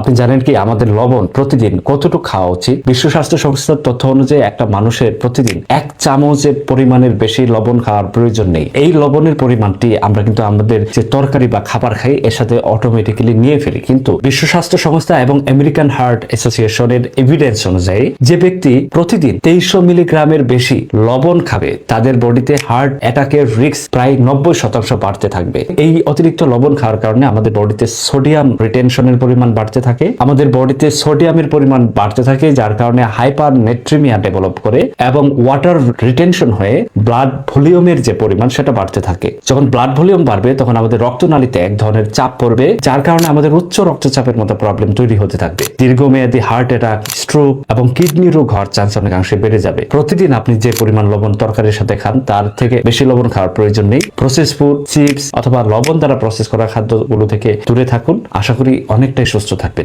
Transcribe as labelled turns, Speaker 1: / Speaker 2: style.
Speaker 1: আপনি জানেন কি, আমাদের লবণ প্রতিদিন কতটুকু খাওয়া উচিত? বিশ্ব স্বাস্থ্য সংস্থার তথ্য অনুযায়ী একটা মানুষের প্রতিদিন এক চামচের পরিমাণের বেশি লবণ খাওয়ার প্রয়োজন নেই। এই লবণের পরিমাণটি আমরা কিন্তু আমাদের যে তরকারি বা খাবার খাই, এর সাথে অটোমেটিক্যালি নিয়ে ফেলি। কিন্তু বিশ্ব স্বাস্থ্য সংস্থা এবং আমেরিকান হার্ট অ্যাসোসিয়েশনের এভিডেন্স অনুযায়ী যে ব্যক্তি প্রতিদিন তেইশশো মিলিগ্রামের বেশি লবণ খাবে, তাদের বডিতে হার্ট অ্যাটাকের রিস্ক প্রায় নব্বই শতাংশ বাড়তে থাকবে। এই অতিরিক্ত লবণ খাওয়ার কারণে আমাদের বডিতে সোডিয়াম রিটেনশনের পরিমাণ বাড়তে থাকে। আমাদের বডিতে সোডিয়ামের পরিমাণ বাড়তে থাকে, যার কারণে হাইপার নেট্রিমিয়া ডেভেলপ করে এবং ওয়াটার রিটেনশন হয়ে ব্লাড ভলিউমের যে পরিমাণ, সেটা বাড়তে থাকে। যখন ব্লাড ভলিউম বাড়বে, তখন আমাদের রক্তনালীতে এক ধরনের চাপ পড়বে, যার কারণে আমাদের উচ্চ রক্তচাপের মতো প্রবলেম তৈরি হতে থাকবে। দীর্ঘমেয়াদী হার্ট অ্যাটাক স্ট্রোক এবং কিডনি রোগ হওয়ার চান্স অনেকাংশে বেড়ে যাবে। প্রতিদিন আপনি যে পরিমাণ লবণ তরকারির সাথে খান, তার থেকে বেশি লবণ খাওয়ার প্রয়োজন নেই। প্রসেস ফুড চিপস অথবা লবণ দ্বারা প্রসেস করা খাদ্যগুলো থেকে দূরে থাকুন। আশা করি অনেকটাই সুস্থ থাকবেন।